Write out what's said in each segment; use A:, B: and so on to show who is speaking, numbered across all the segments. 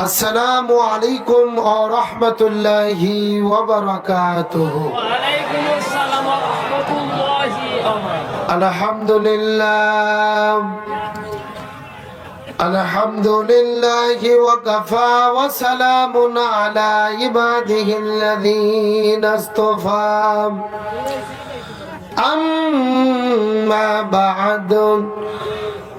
A: السلام عليكم ورحمة الله وبركاته
B: وعليكم السلام ورحمة الله وبركاته
A: الحمد لله الحمد لله وكفى وسلام على عباده الذين اصطفى أما بعد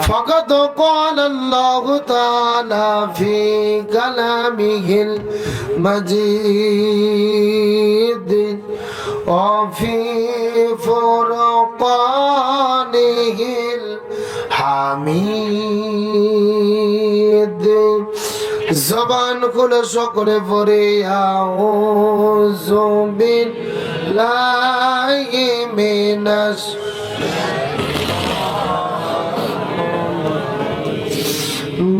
A: فقد قال الله تعالى في كلامه المجيد وفي فرقانه الحميد জবান খুলে সকলে পড়ে আউযু বিল্লাহি মিনাশ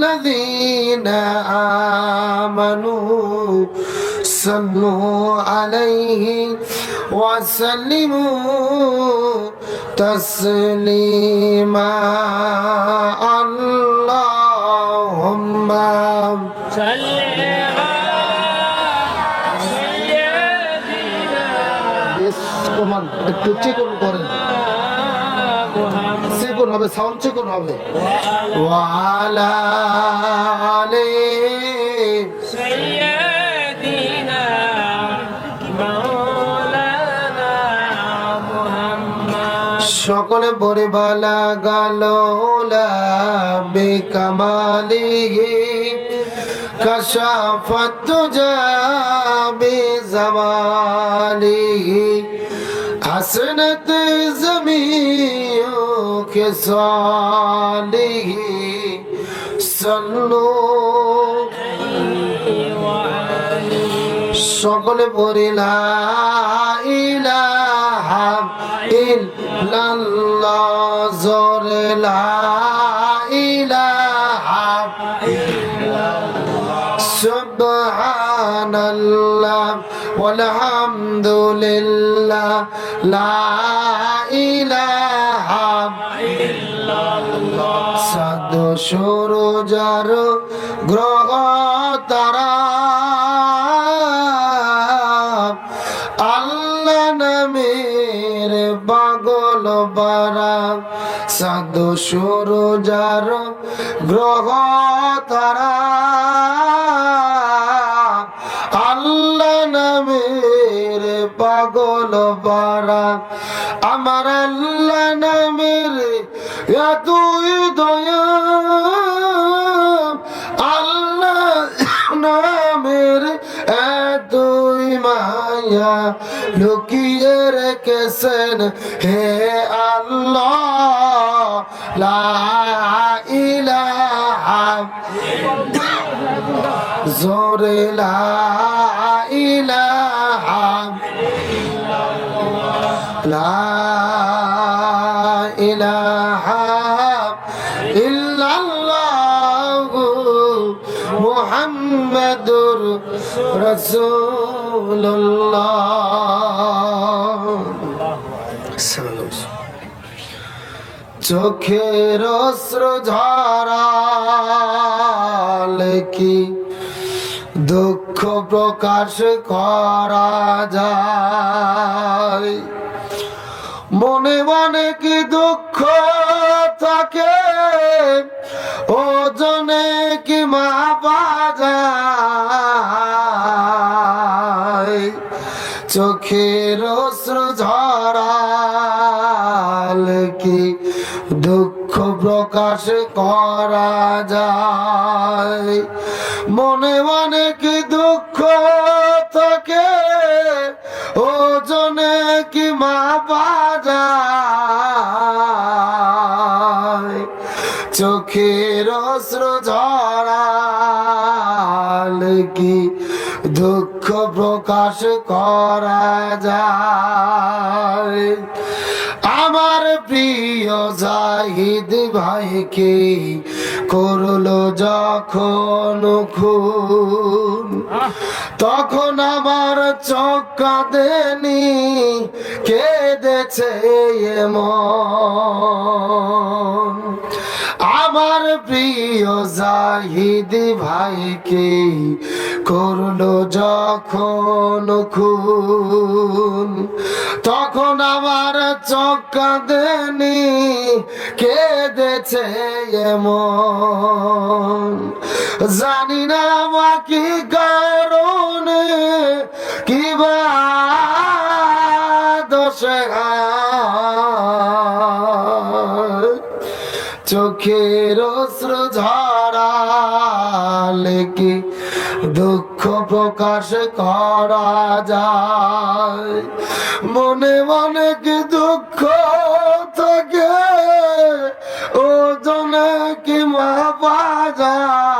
A: الذين آمنوا صلوا عليه وسلموا تسليما اللهم
B: صل على سيدنا
A: কমান একটু চিকন করেন
B: محمد
A: চিকন হবে? সাউন্ড চিকন হবে? সকলে বরে বালা গালোলা বেকামালিহি কশাফত যাবে জমালিহি হাসনত জমিন کے صالحی صلو সকলে পড়ি লা ইলাহা ইল্লাল্লাহ জোরে লা ইলাহা সুবহানাল্লাহ والحمد لله لا ইলাহা সাদ সূরজার গ্রহ তারা। আল্লাহ নামের পাগল বারা। সাদ সূরজার গ্রহ তারা। আল্লাহ নামের পাগল বারা। আমার আল্লাহ নামের এতই দয়া আল্লাহ নামের এতই মায়া লুকিয়ে রেখেছেন হে আল্লাহ। লা ইলাহা জোরে লা রাসূলুল্লাহ। চোখের ঝরা কি দুঃখ প্রকাশ করা যায়? মনে মনে কি দুঃখ থাকে? অশ্রু ঝরাল কি দুঃখ প্রকাশ করা যায়? মনে মনে কি দুঃখ থাকে? ওজনে কি মা বাজায়? চোখের অশ্রু ঝরাল কি দুঃখ প্রকাশ করা যায়। আমার প্রিয় জাহিদ ভাইকে করল যখন খুন, তখন আমার চোখ কাঁদেনি, কেঁদেছে এমন। আমার প্রিয় জাহিদ ভাইকে করল যখন খুন তখন আমার চক্কা দেনি কেঁদেছে এমন। জানি না বাকি কি প্রকাশ করা যায়। মনে মনে কি দুঃখ থাকে ও জনে কি মা যায়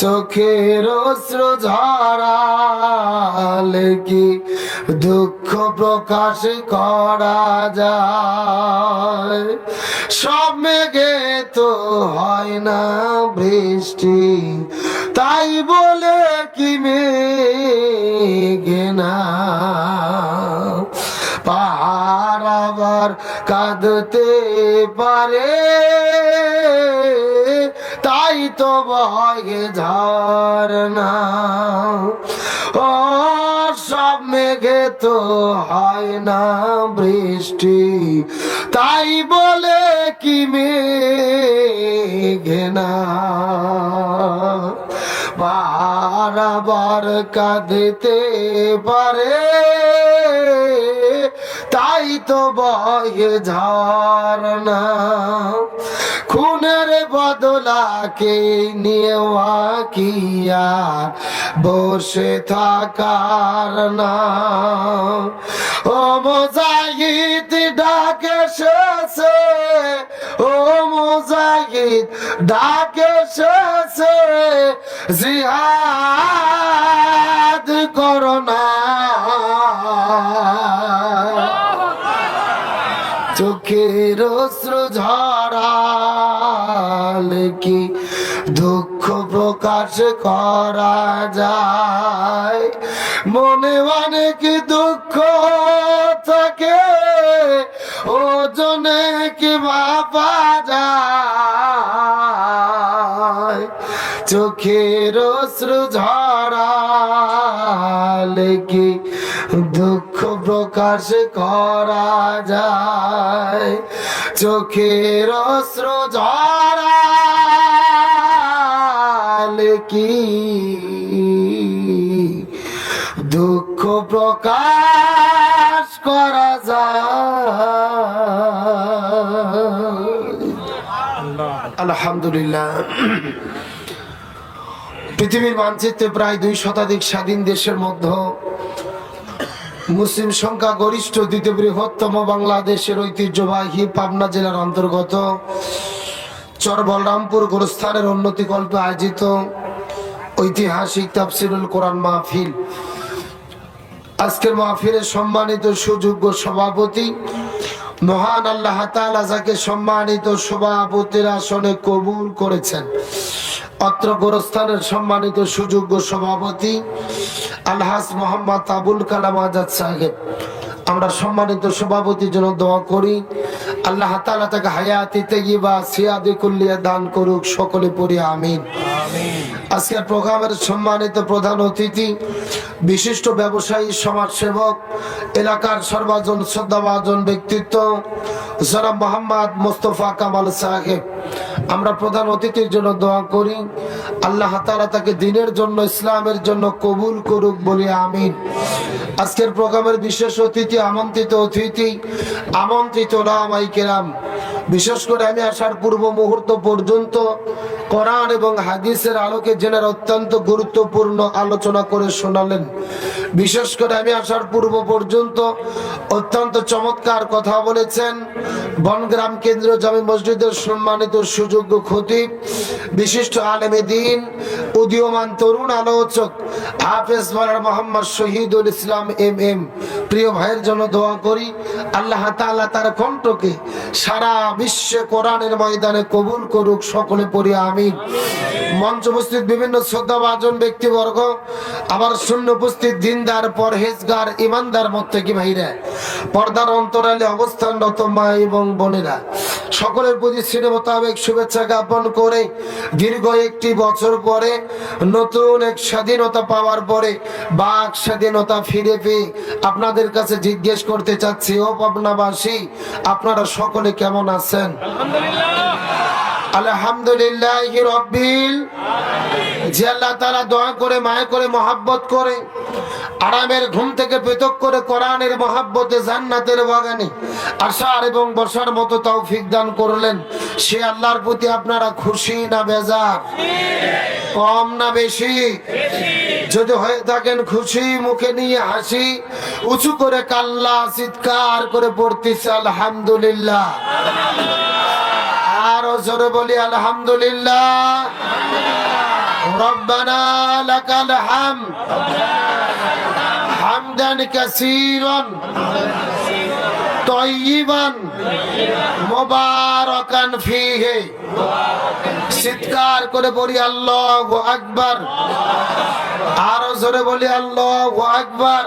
A: চোখের অস্ত্র ঝরালে কি দুঃখ প্রকাশ করা যায়। সব মেঘে তো হয় না বৃষ্টি, তাই বলে কি মেঘে না? পাহাড় আবার কাঁদতে পারে, তাই তো বয়ে ঝরনা ও সব মেঘে তো হয় না বৃষ্টি। তাই বলে কি মেঘে না? বারবার কাঁদতে পারে, তাই তো বয়ে ঝরনা খুনের বদলাকে নেওয়া কি আর বসে থাকার না। ও মোজাহিদ, ডাকে শেষে ও মোজাহিদ, ডাকে শেষে জিহাদ করোনা চোখের অশ্রু ঝরাল কি দুঃখ প্রকাশ করা যায়? মনে অনেক দুঃখ থাকে, ওজনে কি বাবা যায়? চোখের অশ্রু ঝরাল কি প্রকাশ করা যায়। চোখের অশ্রু ঝরাল কি দুঃখ প্রকাশ করা যায়। আলহামদুলিল্লাহ। পৃথিবীর মানচিত্রে প্রায় দুই শতাধিক স্বাধীন দেশের মধ্যে মুসলিম সংখ্যা গরিষ্ঠ দ্বিতীয় বৃহত্তম বাংলাদেশের ঐতিহ্যবাহী পাবনা জেলার অন্তর্গত চর বলরামপুর গোরস্থানের উন্নতি কল্পে আয়োজিত ঐতিহাসিক তাফসিরুল কোরআন মাহফিল। আজকের মাহফিলের সম্মানিত সুযোগ্য সভাপতি মহান আল্লাহ তাআলা যাকে সম্মানিত সভাপতির আসনে কবুল করেছেন অত্র গোরস্থানের সম্মানিত সুযোগ্য সভাপতি আলহাজ মোহাম্মদ আবুল কালাম আজাদ সাহেব। আমরা সম্মানিত সভাপতির জন্য দোয়া করি, আল্লাহ তাআলা তাকে হায়াতি তেগিবা সিয়াদি কুল্লিয়া দান করুক, সকলে পড়ি আমিন। আজকের প্রোগ্রামের সম্মানিত প্রধান অতিথি, বিশিষ্ট ব্যবসায়ী, সমাজসেবক, এলাকার সর্বজন শ্রদ্ধাভাজন ব্যক্তিত্ব, জনাব মোহাম্মদ মোস্তফা কামাল সাহেব। আমরা প্রধান অতিথির জন্য দোয়া করি, আল্লাহ তাআলা তাকে দিনের জন্য, ইসলামের জন্য কবুল করুক বলি আমিন। আজকের প্রোগ্রামের বিশেষ অতিথি, আমন্ত্রিত অতিথি, আমন্ত্রিত রামাই কেরাম বিশেষ করে আমি আসার পূর্ব মুহূর্ত পর্যন্ত কোরআন এবং হাদিসের আলোকে জেনার অত্যন্ত গুরুত্বপূর্ণ আলোচনা করে শোনালেন। বিশেষ করে আমি আসার পূর্ব পর্যন্ত অত্যন্ত চমৎকার কথা বলেছেন। বনগ্রাম কেন্দ্রীয় জামি মসজিদের সম্মানিত সুযোগ্য খতিব, বিশিষ্ট আলেমে দিন, উদীয়মান তরুণ আলোচক, হাফেজ মারার মোহাম্মদ শহীদুল ইসলাম এম এম। প্রিয় ভাইয়ের জন্য দোয়া করি, আল্লাহ তার কণ্ঠকে সারা বিশ্বে কোরআনের ময়দানে কবুল করুক সকলে পড়ি আমি মঞ্চ উপস্থিত বিভিন্ন শ্রদ্ধাভাজন ব্যক্তিবর্গ, আবার শূন্য উপস্থিত দিনদার, পরহেজগার, ইমানদার মত থেকে ভাইরা পর্দার অন্তরালে অবস্থানরত মা এবং বোনেরা। সকলের প্রতি শ্রী মোতাবেক শুভেচ্ছা জ্ঞাপন করে দীর্ঘ একটি বছর পরে নতুন এক স্বাধীনতা পাওয়ার পরে বাক স্বাধীনতা ফিরে পেয়ে আপনাদের কাছে জিজ্ঞেস করতে চাচ্ছি, ও পাবনাবাসী, আপনারা সকলে কেমন আছেন? আলহামদুলিল্লাহ। রব্বিল যে আল্লাহ তারা দয়া করে করে, মহাব্বত করে, আরামের ঘুম থেকে পৃথক করে কোরআনের মহাব্বতে, জান্নাতের বাগানে এবং মতো করলেন। সে আল্লাহর প্রতি আপনারা খুশি না বেজার? কম না বেশি? যদি হয়ে থাকেন খুশি, মুখে নিয়ে হাসি, উঁচু করে কাল্লা, চিৎকার করে পড়তেছে, আলহামদুলিল্লাহ। জোরে বলি, আলহামদুলিল্লাহ। চিৎকার করে বলি আরও জোরে বলি, আল্লাহু আকবার।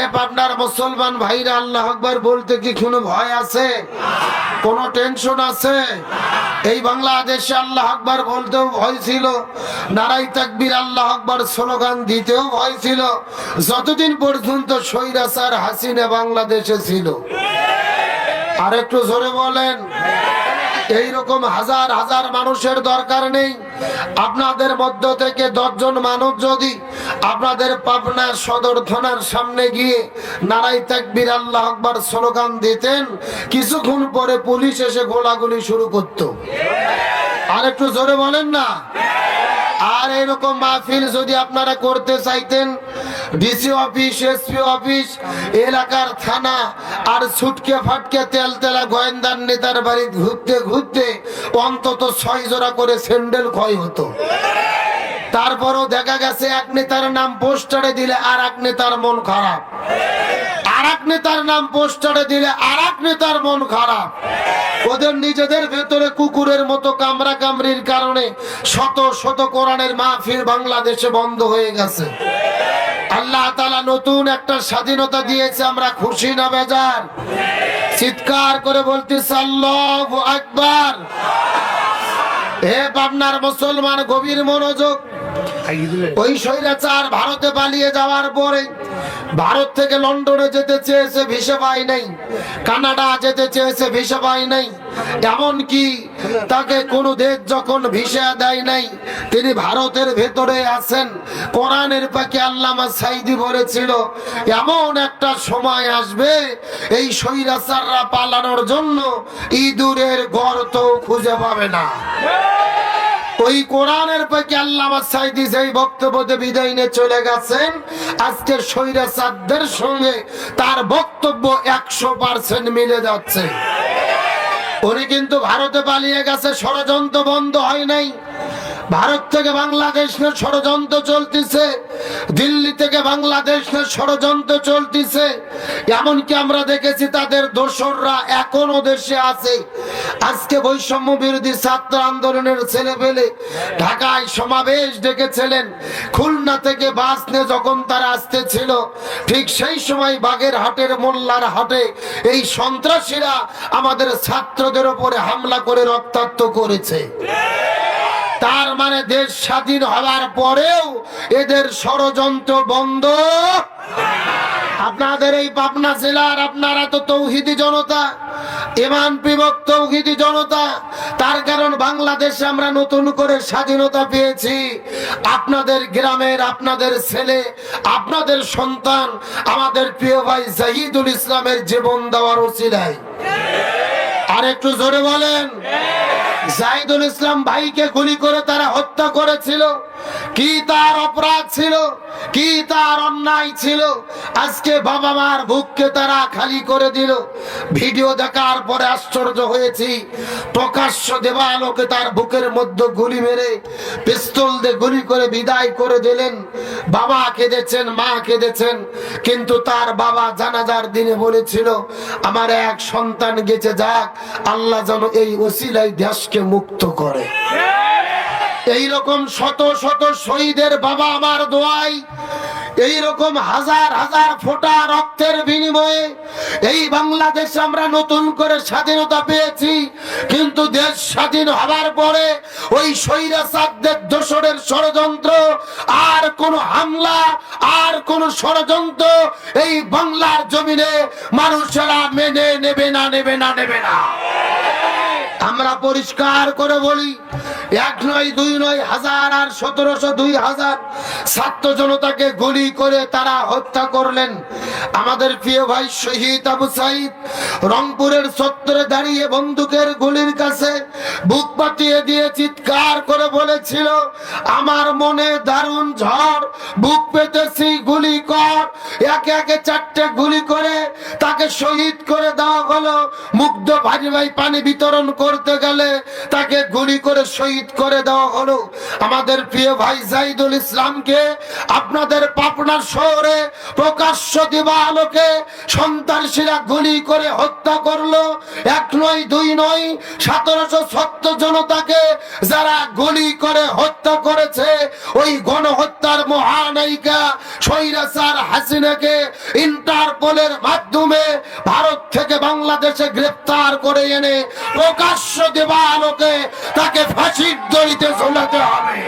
A: এ মুসলমান ভাইরা, আল্লাহ আকবার বলতে কি কোনো ভয় আছে? কোন টেনশন আছে? এই বাংলাদেশে আল্লাহ আকবার বলতেও ভয় ছিল। নারাই তাকবির আল্লাহ আকবার স্লোগান দিতেও ভয় ছিল। যতদিন পর্যন্ত সৈরাসার হাসিনা বাংলাদেশে ছিল। আর একটু জোরে বলেন এই রকম হাজার হাজার মানুষের দরকার নেই। আপনাদের মধ্য থেকে দশজন মানুষ যদি আপনাদের পাবনা সদর থানার সামনে গিয়ে নারাই তাকবীর আল্লাহ আকবার স্লোগান দিতেন, কিছুক্ষণ পরে পুলিশ এসে গোলাগুলি শুরু করত। আর একটু জোরে বলেন না? আর এরকম মাহফিল যদি আপনারা করতে চাইতেন ডিসি অফিস এসপি অফিস, এলাকার থানা আর ছুটকে ফাটকে তেল তেলা গোয়েন্দার নেতার বাড়ি ঘুরতে ঘুরতে অন্তত ছয় জোড়া করে স্যান্ডেল ক্ষয় হতো। তারপরও দেখা গেছে এক নেতার নাম পোস্টারে দিলে আর এক নেতার মন খারাপ। আর এক নেতার নাম পোস্টারে দিলে আর এক নেতার মন খারাপ। ওদের নিজেদের ভেতরে কুকুরের মতো কামরা কামড়ির কারণে শত শত কোরআনের মাহফিল বাংলাদেশে বন্ধ হয়ে গেছে। আল্লাহ তালা নতুন একটা স্বাধীনতা দিয়েছে, আমরা খুশি না বেজার? চিৎকার করে বলতেছে, আল্লাহ আকবার। হে পাবনার মুসলমান, গভীর মনোযোগ ওই স্বৈরাচার ভারতে পালিয়ে যাওয়ার পরে ভারত থেকে লন্ডনে যেতে চেয়েছে ভিসা পাই নাই, কানাডা যেতে চেয়েছে ভিসা পাই নাই তাকে দেশ যখন ভিসা দেয় নাই, তিনি ভারতের ভেতরে আছেন, কোরআনের পাকে আল্লামা সাইদি বলেছিল, এমন একটা সময় আসবে এই স্বৈরাচাররা পালানোর জন্য ইঁদুরের গর্ত খুঁজে পাবে না। ওই কোরআনের পক্ষে আল্লাহ সাইদি যেই বক্তব্যতে বিদায় নিয়ে চলে গেছেন, আজকের স্বৈরাচারদের সঙ্গে তার বক্তব্য একশো পার্সেন্ট মিলে যাচ্ছে। উনি কিন্তু ভারতে পালিয়ে গেছে, ষড়যন্ত্র বন্ধ হয় নাই। ভারত থেকে বাংলাদেশের ষড়যন্ত্র চলতেছে, দিল্লি থেকে বাংলাদেশের ষড়যন্ত্র চলতেছে। এমনকি আমরা দেখেছি তাদের দোসররা এখনও দেশে আছে। আজকে বৈষম্য বিরোধী ছাত্র আন্দোলনের ছেলে পেলে ঢাকায় সমাবেশ ডেকেছিলেন। খুলনা থেকে বাস নিয়ে যখন তারা আসতেছিল, ঠিক সেই সময় বাগের হাটের মোল্লার হাটে এই সন্ত্রাসীরা আমাদের ছাত্রদের উপরে হামলা করে রক্তাক্ত করেছে। তার মানে দেশ স্বাধীন হওয়ার পরেও এদের ষড়যন্ত্র বন্ধ। আপনাদের এই পাবনা জেলার আপনারা তো তৌহিদি জনতা ইমান বিভক্ত তৌহিদি জনতা, তার কারণ বাংলাদেশে আমরা নতুন করে স্বাধীনতা পেয়েছি। আপনাদের গ্রামের আপনাদের ছেলে, আপনাদের সন্তান, আমাদের প্রিয় ভাই জাহিদুল ইসলামের জীবন দেওয়ার উচিত আর একটু জোরে বলেন। জাহিদুল ইসলাম ভাইকে গুলি করে তারা হত্যা করেছিল। কি তার অপরাধ ছিল? কি তার অন্যায় ছিল? আজকে বাবা মার বুককে তারা খালি করে দিল। ভিডিও দেখার পরে আশ্চর্য হয়েছি। প্রকাশ্য দেবালোকে তার বুকের মধ্যে গুলি মেরে পিস্তল দিয়ে গুলি করে বিদায় করে দিলেন। বাবা কেঁদেছেন, মা কেঁদেছেন, কিন্তু তার বাবা জানাজার দিনে বলেছিল, আমার এক সন্তান গেছে যাক, আল্লাহ যেন এই ওসিলাই দেশকে মুক্ত করে। এই রকম শত শত শহীদের বাবা আমার দোয়াই এই রকম হাজার হাজার ফোঁটা রক্তের বিনিময়ে এই বাংলাদেশে আমরা নতুন করে স্বাধীনতা পেয়েছি, কিন্তু দেশ স্বাধীন হবার পরে ওই স্বৈরাচারদের দোসরের ষড়যন্ত্র আর কোন হামলা আর কোন ষড়যন্ত্র এই বাংলার জমিনে মানুষেরা মেনে নেবে না নেবে না নেবে না। আমরা পরিষ্কার করে বলি, এক নয়, দুই নয় হাজার আর সতেরোশো দুই হাজার ছাত্র জনতাকে গুলি করে তারা হত্যা করলেন। আমাদের প্রিয় ভাই শহীদ আবু সাইদ রংপুরের সত্তরে দাঁড়িয়ে বন্দুকের গুলির কাছে বুক পাতিয়ে দিয়ে চিৎকার করে বলেছিল, আমার মনে দারুণ ঝড়, বুক পেতেছি গুলি কর। একে একে চারটে গুলি করে তাকে শহীদ করে দেওয়া হলো। মুগ্ধ ভাই ভাই পানি বিতরণ করতে গেলে তাকে গুলি করে শহীদ করে দেওয়া হলো। আমাদের প্রিয় ভাই জাইদুল ইসলামকে আপনাদের পাবনার শহরে প্রকাশ্য দিবা আলোকে সন্ত্রাসীরা গুলি করে হত্যা করল। এক নয়, দুই নয়, সতেরোশো সত্তর জনতাকে যারা গুলি করে হত্যা করেছে, ওই গণহত্যার মহানায়িকা সৈরাসার হাসিনাকে ইন্টারপোলের মাধ্যমে ভারত থেকে বাংলাদেশে গ্রেপ্তার করে এনে প্রকাশ্য দেবালোকে তাকে ফাঁসির দড়িতে ঝোলাতে হবে।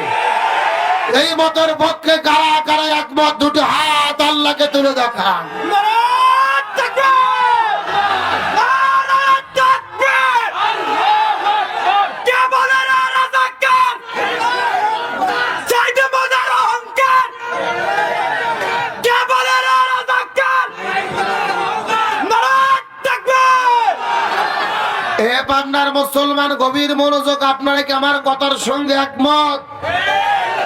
A: এই মতের পক্ষে কারা কারা একমত, দুটো হাত আল্লাহকে তুলে দেখান। এ পান্নার মুসলমান গভীর মনোযোগ, আপনারা কি আমার কথার সঙ্গে একমত?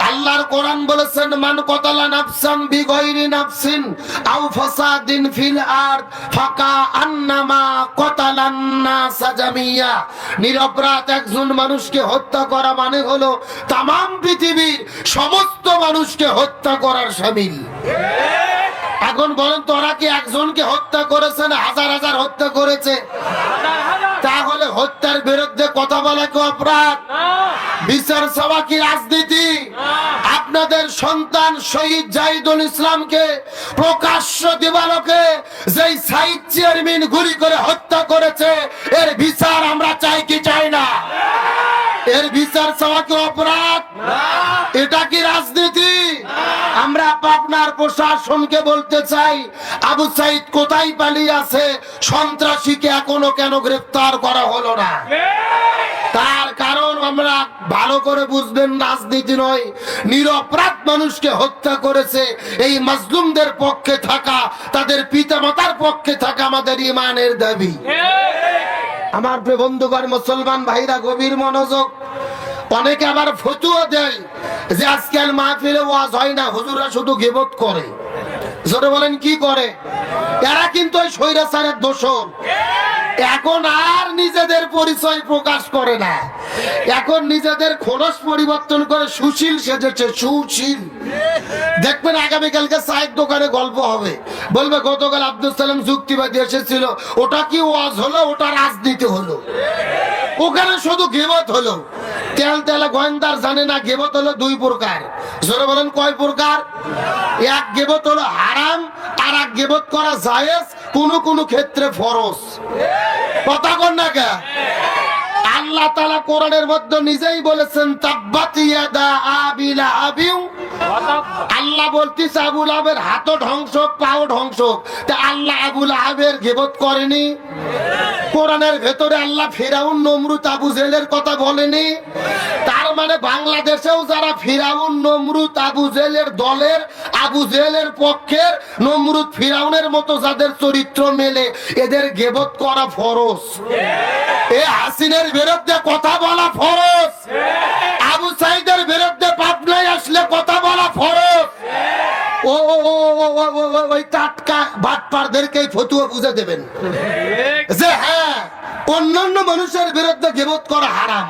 A: আল্লাহর কোরআন বলেছেন, মান কতালা নাফসান বিগয়রি নাফসিন আও ফাসাদিন ফিল আরদ ফাকা আন্নামা কতালান নাস জামিয়া। নিরপরাধ একজন মানুষকে হত্যা করা মানে হলো তামাম পৃথিবীর সমস্ত মানুষকে হত্যা করার শামিল এখন বলেন, তোরা কি একজনকে হত্যা করেছে না হাজার হাজার হত্যা করেছে? তাহলে হত্যার বিরুদ্ধে কথা বলা কি অপরাধ? বিচার সভা কি রাজনীতি? আপনাদের সন্তান শহীদ জাহিদুল ইসলামকে প্রকাশ্য দিবালকে যেই সাইড চেয়ারম্যান গুলি করে হত্যা করেছে এর বিচার আমরা চাই কি চাই না? এর বিচার সভা কি অপরাধ? এটা কি পাবনার প্রশাসনকে বলতে চাই আবু সাইদ কোথায় পালিয়ে আছে সন্ত্রাসীকে এখনও কেন গ্রেফতার করা হলো না? তার কারণ আমরা ভালো করে বুঝবেন রাজনীতি নয় নিরপরাধ মানুষকে হত্যা করেছে। এই মাজলুমদের পক্ষে থাকা তাদের পিতামাতার পক্ষে থাকা আমাদের ইমানের দাবি। আমার বন্ধুগণ মুসলমান ভাইরা গভীর মনোযোগ অনেকে আবার ফতুয়া দেয় যে আজকাল মাহফিলে ওয়াজ হয় না হুজুরা শুধু গেবত করে। জোরে বলেন, কি করে? এরা কিন্তু ওই স্বৈরাচারের দোষর। এখন আর নিজেদের পরিচয় প্রকাশ করে না। এখন নিজেদের খোলস পরিবর্তন করে সুশীল সেজেছে, সুশীল। দেখবেন আগামীকালকে চায়ের দোকানে গল্প হবে। বলবে, গতকাল আব্দুল সালাম যুক্তিবাদী এসেছিল। ওটা কি ওয়াজ হলো? ওটা রাজনীতি হলো। ওখানে শুধু গেবত হলো। তেল তেলা গোয়েন্দার জানে না গেবত হলো দুই প্রকার। জোরে বলেন কয় প্রকার? এক গেবত হলো হারাম, আর এক গেবত করা জায়েজ, কোন কোন ক্ষেত্রে ফরজ। কথা কন না কে? আল্লাহ তালা কোরআনের মধ্যে নিজেই বলেছেন আল্লাহ বলতিস আবুল আবের হাতও ধ্বংস, পাও ধ্বংস আল্লাহ আবুল আবের গেবত করেনি? কোরআনের ভেতরে আল্লাহ ফিরাউন নমরুত আবু জেলের কথা বলেনি। তার মানে বাংলাদেশেও যারা ফিরাউন নমরুত আবু জেলের দলের আবু জেলের পক্ষের নমরুত ফিরাউনের মতো যাদের চরিত্র মেলে এদের গেবত করা ফরজ। এ হাসিনের বিরুদ্ধে কথা বলা ফরজ। আবু সাইদের বিরুদ্ধে পাবনায় আসলে কথা বলা ফরজ। ও, ও, ওই টাটকা বাটপারদেরকে ফতুয়া বুঝে দেবেন। যে হ্যাঁ অন্যান্য মানুষের বিরুদ্ধে গেবত করা হারাম।